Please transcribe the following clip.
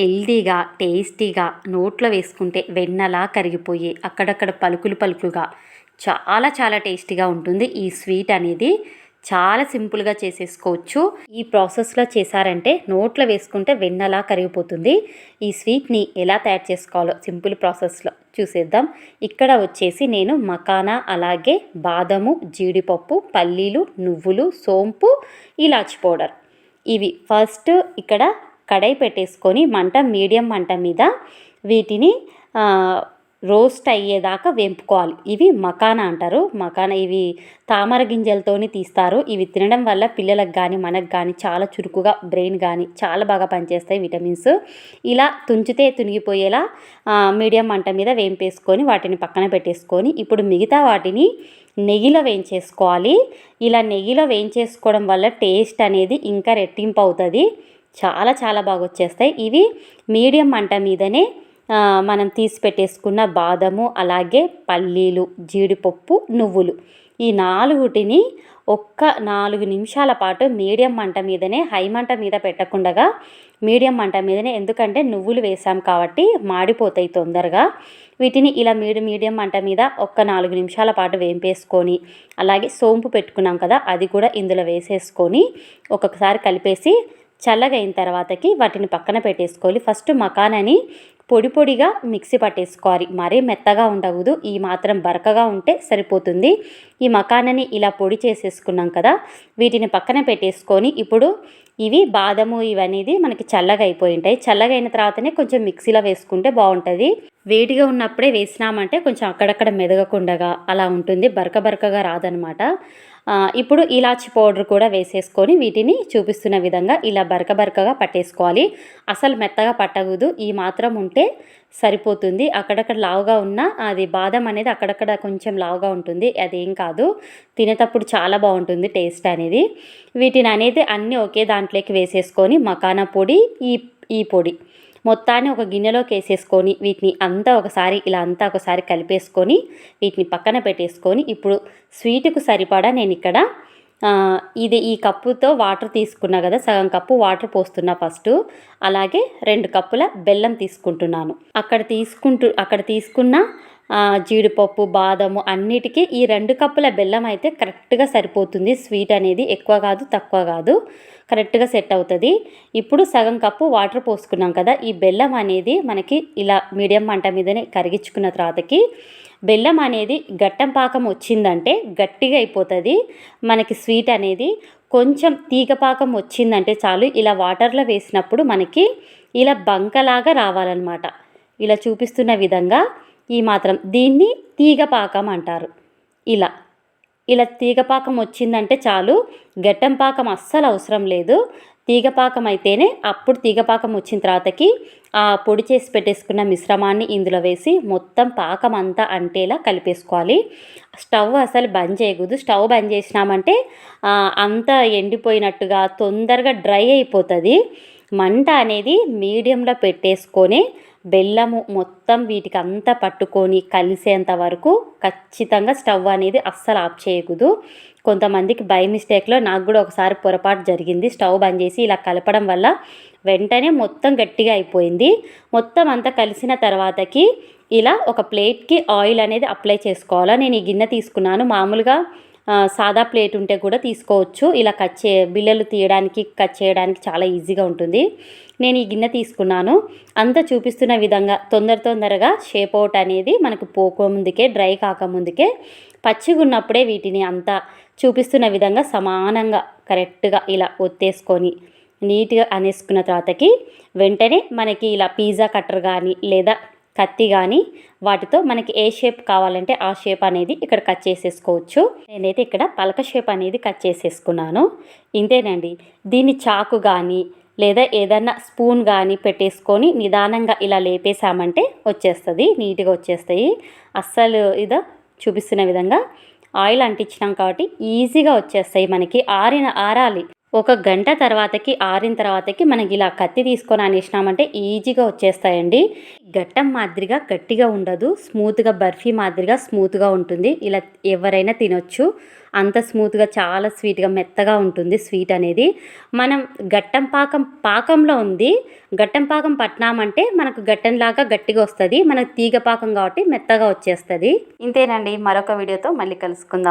హెల్దీగా టేస్టీగా నోట్లో వేసుకుంటే వెన్నలా కరిగిపోయి అక్కడక్కడ పలుకులు పలుకులుగా చాలా చాలా టేస్టీగా ఉంటుంది ఈ స్వీట్ అనేది. చాలా సింపుల్గా చేసేసుకోవచ్చు. ఈ ప్రాసెస్లో చేశారంటే నోట్లో వేసుకుంటే వెన్నలా కరిగిపోతుంది. ఈ స్వీట్ని ఎలా తయారు చేసుకోవాలో సింపుల్ ప్రాసెస్లో చూసేద్దాం. ఇక్కడ వచ్చేసి నేను మకానా అలాగే బాదము జీడిపప్పు పల్లీలు నువ్వులు సోంపు ఇలాచి పౌడర్. ఇవి ఫస్ట్ ఇక్కడ కడాయి పెట్టేసుకొని మంట మీడియం మంట మీద వీటిని రోస్ట్ అయ్యేదాకా వేంపుకోవాలి. ఇవి మకానా అంటారు. మకానా ఇవి తామర గింజలతోని తీస్తారు. ఇవి తినడం వల్ల పిల్లలకు కానీ మనకు కానీ చాలా చురుకుగా బ్రెయిన్ కానీ చాలా బాగా పనిచేస్తాయి విటమిన్స్. ఇలా తుంచితే తునిగిపోయేలా మీడియం మంట మీద వేంపేసుకొని వాటిని పక్కన పెట్టేసుకొని ఇప్పుడు మిగతా వాటిని నెయ్యిలో వేయించేసుకోవాలి. ఇలా నెయ్యిలో వేయించేసుకోవడం వల్ల టేస్ట్ అనేది ఇంకా రెట్టింపు అవుతుంది. చాలా చాలా బాగా వచ్చేస్తాయి ఇవి మీడియం మంట మీదనే మనం తీసి పెట్టేసుకున్న బాదము అలాగే పల్లీలు జీడిపప్పు నువ్వులు. ఈ నాలుగుటిని ఒక్క నాలుగు నిమిషాల పాటు మీడియం మంట మీదనే హై మంట మీద పెట్టకుండా మీడియం మంట మీదనే ఎందుకంటే నువ్వులు వేసాం కాబట్టి మాడిపోతాయి తొందరగా. వీటిని ఇలా మీడి మీడియం మంట మీద ఒక్క నాలుగు నిమిషాల పాటు వేంపేసుకొని అలాగే సోంపు పెట్టుకున్నాం కదా అది కూడా ఇందులో వేసేసుకొని ఒక్కొక్కసారి కలిపేసి చల్లగైన తర్వాతకి వాటిని పక్కన పెట్టేసుకోవాలి. ఫస్ట్ మకానని పొడి పొడిగా మిక్సీ పట్టేసుకోవాలి. మరీ మెత్తగా ఉండకూడదు. ఈ మాత్రం బరకగా ఉంటే సరిపోతుంది. ఈ మకానని ఇలా పొడి చేసేసుకున్నాం కదా వీటిని పక్కన పెట్టేసుకొని ఇప్పుడు ఇవి బాదము ఇవనేది మనకి చల్లగా అయిపోయి ఉంటాయి చల్లగా అయిన తర్వాతనే కొంచెం మిక్సీలో వేసుకుంటే బాగుంటుంది. వేడిగా ఉన్నప్పుడే వేసినామంటే కొంచెం అక్కడక్కడ మెదగకుండగా అలా ఉంటుంది. బరక బరకగా రాదనమాట. ఇప్పుడు ఇలాచి పౌడర్ కూడా వేసేసుకొని వీటిని చూపిస్తున్న విధంగా ఇలా బరక బరకగా పట్టేసుకోవాలి. అసలు మెత్తగా పట్టకూడదు. ఈ మాత్రం ఉంటే సరిపోతుంది. అక్కడక్కడ లావుగా ఉన్న అది బాదం అనేది అక్కడక్కడ కొంచెం లావుగా ఉంటుంది. అదేం కాదు. తినేటప్పుడు చాలా బాగుంటుంది టేస్ట్ అనేది. వీటిని అనేది అన్నీ ఒకే దాంట్లోకి వేసేసుకొని మకానా పొడి ఈ ఈ పొడి. మొత్తాన్ని ఒక గిన్నెలోకి వేసేసుకొని వీటిని అంతా ఒకసారి ఇలా అంతా ఒకసారి కలిపేసుకొని వీటిని పక్కన పెట్టేసుకొని ఇప్పుడు స్వీట్కు సరిపడా నేను ఇక్కడ ఇది ఈ కప్పుతో వాటర్ తీసుకున్నా కదా సగం కప్పు వాటర్ పోస్తున్నా ఫస్ట్. అలాగే రెండు కప్పుల బెల్లం తీసుకుంటున్నాను. అక్కడ తీసుకుంటూ అక్కడ తీసుకున్న జీడిపప్పు బాదము అన్నిటికీ ఈ రెండు కప్పుల బెల్లం అయితే కరెక్ట్గా సరిపోతుంది. స్వీట్ అనేది ఎక్కువ కాదు తక్కువ కాదు. కరెక్ట్గా సెట్ అవుతుంది. ఇప్పుడు సగం కప్పు వాటర్ పోసుకున్నాం కదా ఈ బెల్లం అనేది మనకి ఇలా మీడియం మంట మీదనే కరిగించుకున్న తర్వాతకి బెల్లం అనేది గట్టం పాకం వచ్చిందంటే గట్టిగా అయిపోతుంది. మనకి స్వీట్ అనేది కొంచెం తీగ పాకం వచ్చిందంటే చాలు. ఇలా వాటర్లో వేసినప్పుడు మనకి ఇలా బంకలాగా రావాలన్నమాట. ఇలా చూపిస్తున్న విధంగా ఈ మాత్రం దీన్ని తీగపాకం అంటారు. ఇలా ఇలా తీగపాకం వచ్చిందంటే చాలు గట్టం పాకం అస్సలు అవసరం లేదు. తీగపాకం అయితేనే అప్పుడు తీగపాకం వచ్చిన తర్వాతకి ఆ పొడి చేసి పెట్టేసుకున్న మిశ్రమాన్ని ఇందులో వేసి మొత్తం పాకం అంతా అంటేలా కలిపేసుకోవాలి. స్టవ్ అసలు బంద్ చేయకూడదు. స్టవ్ బంద్ చేసినామంటే అంతా ఎండిపోయినట్టుగా తొందరగా డ్రై అయిపోతుంది. మంట అనేది మీడియంలో పెట్టేసుకొని బెల్లము మొత్తం వీటికి అంతా పట్టుకొని కలిసేంత వరకు ఖచ్చితంగా స్టవ్ అనేది అస్సలు ఆఫ్ చేయకూడదు. కొంతమందికి బై మిస్టేక్లో నాకు కూడా ఒకసారి పొరపాటు జరిగింది. స్టవ్ బంద్ చేసి ఇలా కలపడం వల్ల వెంటనే మొత్తం గట్టిగా అయిపోయింది. మొత్తం అంతా కలిసిన తర్వాతకి ఇలా ఒక ప్లేట్కి ఆయిల్ అనేది అప్లై చేసుకోవాలా. నేను ఈ గిన్నె తీసుకున్నాను. మామూలుగా సాదా ప్లేట్ ఉంటే కూడా తీసుకోవచ్చు. ఇలా కట్ చే బిల్లలు తీయడానికి కట్ చేయడానికి చాలా ఈజీగా ఉంటుంది. నేను ఈ గిన్నె తీసుకున్నాను. అంత చూపిస్తున్న విధంగా తొందర తొందరగా షేప్ అవుట్ అనేది మనకు పోకముందుకే డ్రై కాకముందుకే పచ్చిగా ఉన్నప్పుడే వీటిని అంతా చూపిస్తున్న విధంగా సమానంగా కరెక్ట్గా ఇలా ఒత్తేసుకొని నీట్గా అనేసుకున్న తర్వాతకి వెంటనే మనకి ఇలా పిజ్జా కట్టర్ కానీ లేదా కత్తి కానీ వాటితో మనకి ఏ షేప్ కావాలంటే ఆ షేప్ అనేది ఇక్కడ కట్ చేసేసుకోవచ్చు. నేనైతే ఇక్కడ పలక షేప్ అనేది కట్ చేసేసుకున్నాను. ఇంతేనండి. దీన్ని చాకు కానీ లేదా ఏదన్నా స్పూన్ కానీ పెట్టేసుకొని నిదానంగా ఇలా లేపేసామంటే వచ్చేస్తుంది. నీట్గా వచ్చేస్తాయి. అస్సలు ఇదో చూపిస్తున్న విధంగా ఆయిల్ అంటించినాం కాబట్టి ఈజీగా వచ్చేస్తాయి మనకి. ఆరిన ఆరాలి. ఒక గంట తర్వాతకి ఆరిన తర్వాతకి మనకి ఇలా కత్తి తీసుకొని అనేసినామంటే ఈజీగా వచ్చేస్తాయండి. గట్టం మాదిరిగా గట్టిగా ఉండదు. స్మూత్గా బర్ఫీ మాదిరిగా స్మూత్గా ఉంటుంది. ఇలా ఎవరైనా తినొచ్చు. అంత స్మూత్గా చాలా స్వీట్గా మెత్తగా ఉంటుంది స్వీట్ అనేది. మనం గట్టం పాకం పాకంలో ఉంది. గట్టం పాకం పట్టినామంటే మనకు గట్టంలాగా గట్టిగా వస్తుంది. మనకు తీగ పాకం కాబట్టి మెత్తగా వచ్చేస్తుంది. ఇంతేనండి. మరొక వీడియోతో మళ్ళీ కలుసుకుందాం.